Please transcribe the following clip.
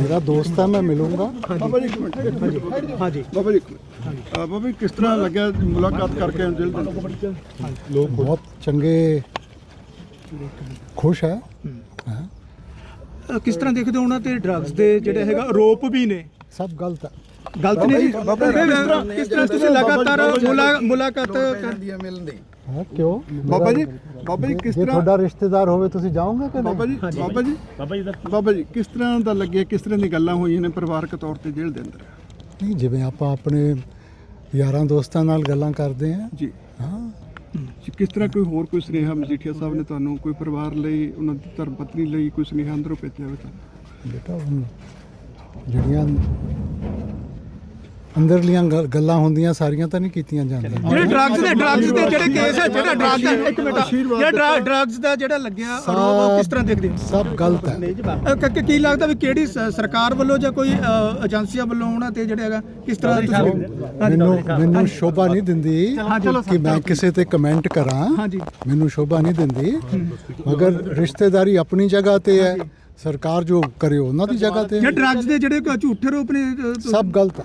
ਮੇਰਾ ਦੋਸਤ ਹੈ ਮੈਂ ਮਿਲੂੰਗਾ। ਬਾਬਾ ਜੀ ਇੱਕ ਮਿੰਟ ਹਾਂਜੀ ਹਾਂਜੀ। ਬਾਬਾ ਜੀ ਇੱਕ ਮਿੰਟ। ਅਹ ਬਾਬਾ ਜੀ ਕਿਸ ਤਰ੍ਹਾਂ ਲੱਗਿਆ ਮੁਲਾਕਾਤ ਕਰਕੇ ਦਿਲ ਦੇ? ਲੋਕ ਬਹੁਤ ਚੰਗੇ ਖੁਸ਼ ਹੈ। ਹਾਂ, ਅ, ਕਿਸ ਤਰ੍ਹਾਂ ਦੇਖਦੇ ਹੋ ਉਹਨਾਂ ਤੇ ਡਰੱਗਸ ਦੇ ਜਿਹੜੇ ਹੈਗਾ ਆਰੋਪ ਵੀ ਨੇ? ਸਭ ਗਲਤ ਹੈ ਗਲਤ ਨੇ ਜੀ ਕਿਸ ਤਰ੍ਹਾਂ ਤੁਸੀਂ ਲਗਾਤਾਰ ਮੁਲਾ- ਮੁਲਾਕਾਤ ਕਰ ਹਾਂ ਕਿਉਂ ਬਾਬਾ ਜੀ ਬਾਬਾ ਜੀ ਕਿਸ ਜੇ ਤਰ੍ਹਾਂ ਤੁਹਾਡਾ ਰਿਸ਼ਤੇਦਾਰ ਹੋਵੇ ਤੁਸੀਂ ਜਾਓਗੇ ਕਿ ਬਾਬਾ ਨਹੀਂ ਜੀ ਬਾਬਾ ਜੀ ਬਾਬਾ ਜੀ ਕਿਸ ਤਰ੍ਹਾਂ ਦਾ ਲੱਗਿਆ ਕਿਸ ਤਰ੍ਹਾਂ ਦੀ ਗੱਲਾਂ ਹੋਈਆਂ ਨੇ ਪਰਿਵਾਰਕ ਤੌਰ ਤੇ ਜੇਲ੍ਹ ਦੇ ਅੰਦਰ ਨਹੀਂ ਜਿਵੇਂ ਆਪਾਂ ਆਪਣੇ ਯਾਰਾਂ ਦੋਸਤਾਂ ਨਾਲ ਗੱਲਾਂ ਕਰਦੇ ਹਾਂ ਜੀ ਹਾਂ ਜੀ, ਕਿਸ ਤਰ੍ਹਾਂ ਕੋਈ ਹੋਰ ਕੋਈ ਸੁਨੇਹਾ ਮਜੀਠੀਆ ਸਾਹਿਬ ਨੇ ਤੁਹਾਨੂੰ ਕੋਈ ਪਰਿਵਾਰ ਲਈ ਉਹਨਾਂ ਦੀ ਧਰਮ ਪਤਨੀ ਲਈ ਕੋਈ ਸੁਨੇਹਾ ਅੰਦਰੋਂ ਭੇਜਿਆ ਹੋਵੇ ਤਾਂ ਬੇਟਾ ਹੁਣ ਜਿਹੜੀਆਂ ਅੰਦਰਲੀਆਂ ਗੱਲ- ਗੱਲਾਂ ਹੁੰਦੀਆਂ ਸਾਰੀਆਂ ਤਾਂ ਨਹੀਂ ਕੀਤੀਆਂ ਜਾਂਦੀਆਂ। ਜਿਹੜੇ ਡਰੱਗਸ ਦੇ ਡਰੱਗਸ ਦੇ ਜਿਹੜੇ ਕੇਸ ਹੈ ਜਿਹੜਾ ਡਰੱਗ ਦਾ ਇੱਕ ਮਿੰਟ ਜਿਹੜਾ ਡਰੱਗਸ ਦਾ ਜਿਹੜਾ ਲੱਗਿਆ ਆਰੋਪ ਉਹ ਕਿਸ ਤਰ੍ਹਾਂ ਦੇਖਦੇ ਹੋ? ਸਭ ਗਲਤ ਹੈ। ਕ- ਲੱਗਦਾ ਵੀ ਕਿਹੜੀ ਸਰਕਾਰ ਵੱਲੋਂ ਜਾਂ ਕੋਈ ਏਜੰਸੀਆਂ ਵੱਲੋਂ ਉਹਨਾਂ ਤੇ ਜਿਹੜੇ ਹੈਗਾ ਕਿਸ ਤਰ੍ਹਾਂ ਤੁਸੀਂ ਮੈਨੂੰ ਮੈਨੂੰ ਸ਼ੋਭਾ ਨਹੀਂ ਦਿੰਦੀ ਕਿ ਮੈਂ ਕਿਸੇ ਤੇ ਕਮੈਂਟ ਕਰਾਂ। ਹਾਂਜੀ। ਮੈਨੂੰ ਸ਼ੋਭਾ ਨਹੀਂ ਦਿੰਦੀ। ਮਗਰ ਰਿਸ਼ਤੇਦਾਰੀ ਆਪਣੀ ਜਗ੍ਹਾ ਤੇ ਹੈ। ਸਰਕਾਰ ਜੋ ਕਰੇ ਉਹਨਾਂ ਦੀ ਜਗ੍ਹਾ ਤੇ। ਜੇ। ਡਰੱਗਸ ਦੇ ਜਿਹੜੇ ਝੂਠੇ ਰੂਪ ਨੇ ਅ, ਸਭ ਗਲਤ ਹੈ